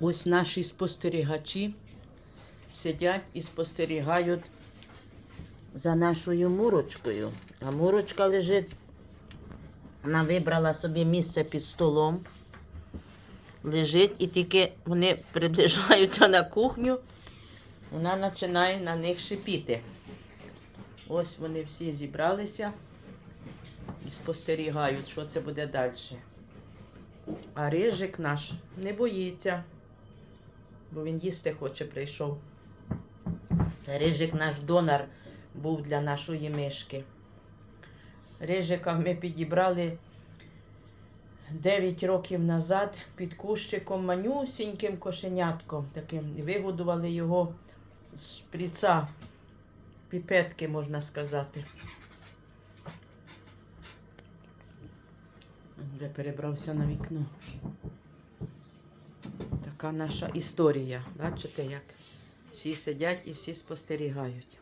Ось наші спостерігачі сидять і спостерігають за нашою мурочкою. А мурочка лежить, вона вибрала собі місце під столом. Лежить і тільки вони приближаються на кухню, вона починає на них шипіти. Ось вони всі зібралися і спостерігають, що це буде далі. А рижик наш не боїться, бо він їсти хоче прийшов. Рижик наш донор був для нашої мишки. Рижика ми підібрали 9 років назад під кущиком манюсіньким кошенятком таким. Вигодували його з шприца, піпетки, можна сказати. Вже перебрався на вікно. Така наша історія. Бачите, як всі сидять і всі спостерігають.